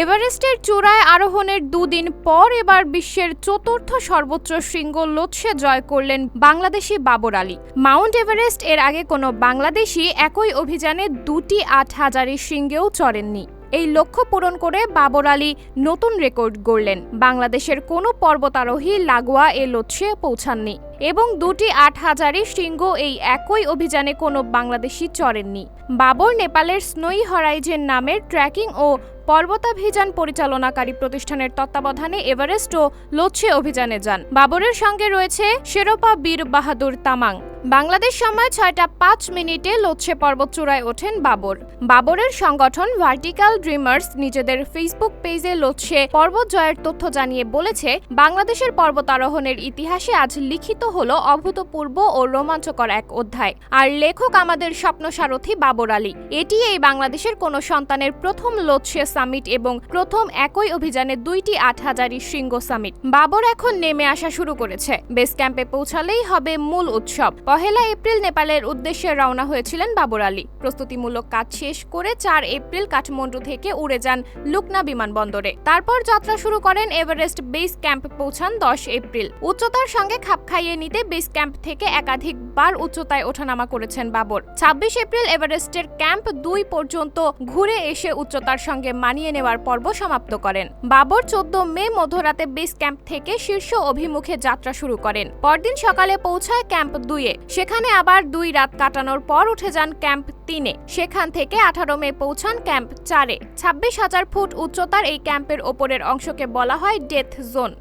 এভারেস্টের চূড়ায় আরোহণের দুদিন পর এবার বিশ্বের চতুর্থ সর্বোচ্চ শৃঙ্গ লোৎসে জয় করলেন বাংলাদেশি বাবর আলী। মাউন্ট এভারেস্ট এর আগে কোনো বাংলাদেশি একই অভিযানে দুটি আট হাজারের শৃঙ্গেও চড়েননি। এই লক্ষ্য পূরণ করে বাবর আলী নতুন রেকর্ড গড়লেন। বাংলাদেশের কোনো পর্বতারোহী লাগোয়া এ লক্ষ্যে পৌঁছাননি এবং দুটি আট হাজারি শৃঙ্গ এই একই অভিযানে কোনো বাংলাদেশি চড়েননি। বাবর নেপালের স্নোই হরাইজেন নামের ট্র্যাকিং ও পর্বতাভিযান পরিচালনাকারী প্রতিষ্ঠানের তত্ত্বাবধানে এভারেস্ট ও লোচ্ছে অভিযানে যান। বাবরের সঙ্গে রয়েছে শেরোপা বীর বাহাদুর তামাং। বাংলাদেশ সময় ছয়টা পাঁচ মিনিটে লোচ্ছে পর্বতচূড়ায় ওঠেন বাবর। বাবরের সংগঠন ভার্টিক্যাল ড্রিমার্স নিজেদের ফেসবুক পেজে লোচ্ছে পর্বত জয়ের তথ্য জানিয়ে বলেছে, বাংলাদেশের পর্বতারোহণের ইতিহাসে আজ লিখিত হল অভূতপূর্ব ও রোমাঞ্চকর এক অধ্যায়। আর লেখক আমাদের স্বপ্নসারথী বাবর আলী। এটি এই বাংলাদেশের কোনো সন্তানের প্রথম লোচ্ছে সামিট এবং প্রথম একই অভিযানে দুইটি আট হাজারি শৃঙ্গ সামিট। বাবর এখন নেমে আসা শুরু করেছে। বেস ক্যাম্পে পৌঁছালেই হবে মূল উৎসব। পহেলা এপ্রিল নেপালের উদ্দেশ্যে রওনা হয়েছিলেন বাবর আলী। প্রস্তুতিমূলক কাজ শেষ করে চার এপ্রিল কাঠমান্ডু থেকে উড়ে যান লুকনা বিমানবন্দরে। তারপর যাত্রা শুরু করেন এভারেস্ট বেস ক্যাম্প পৌঁছান দশ এপ্রিল। উচ্চতার সঙ্গে খাপ খাইয়ে নিতে বেস ক্যাম্প থেকে একাধিকবার উচ্চতায় ওঠানামা করেছেন বাবর। ছাব্বিশ এপ্রিল এভারেস্টের ক্যাম্প দুই পর্যন্ত ঘুরে এসে উচ্চতার সঙ্গে মানিয়ে নেওয়ার পর্ব সমাপ্ত করেন। বাবর চোদ্দ মে মধ্যরাতে বেস ক্যাম্প থেকে শীর্ষ অভিমুখে যাত্রা শুরু করেন। পরদিন সকালে পৌঁছায় ক্যাম্প দুইয়ে। সেখানে আবার দুই রাত কাটানোর পর উঠে যান ক্যাম্প তিনে। সেখান থেকে আঠারো মে পৌঁছান ক্যাম্প চারে। ছাব্বিশ হাজার ফুট উচ্চতার এই ক্যাম্পের ওপরের অংশকে বলা হয় ডেথ জোন।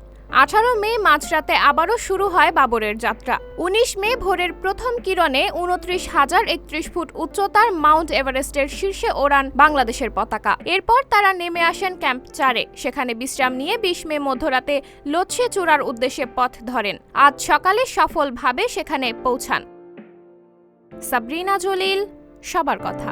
আঠারো মে মাঝরাতে আবারও শুরু হয় বাবরের যাত্রা। উনিশ মে ভোরের প্রথম কিরণে উনত্রিশ হাজার একত্রিশ ফুট উচ্চতার মাউন্ট এভারেস্টের শীর্ষে ওড়ান বাংলাদেশের পতাকা। এরপর তারা নেমে আসেন ক্যাম্প চারে। সেখানে বিশ্রাম নিয়ে বিশ মে মধ্যরাতে লোচ্ছে চূড়ার উদ্দেশ্যে পথ ধরেন। আজ সকালে সফলভাবে সেখানে পৌঁছান। সাবরিনা জলিল, সবার কথা।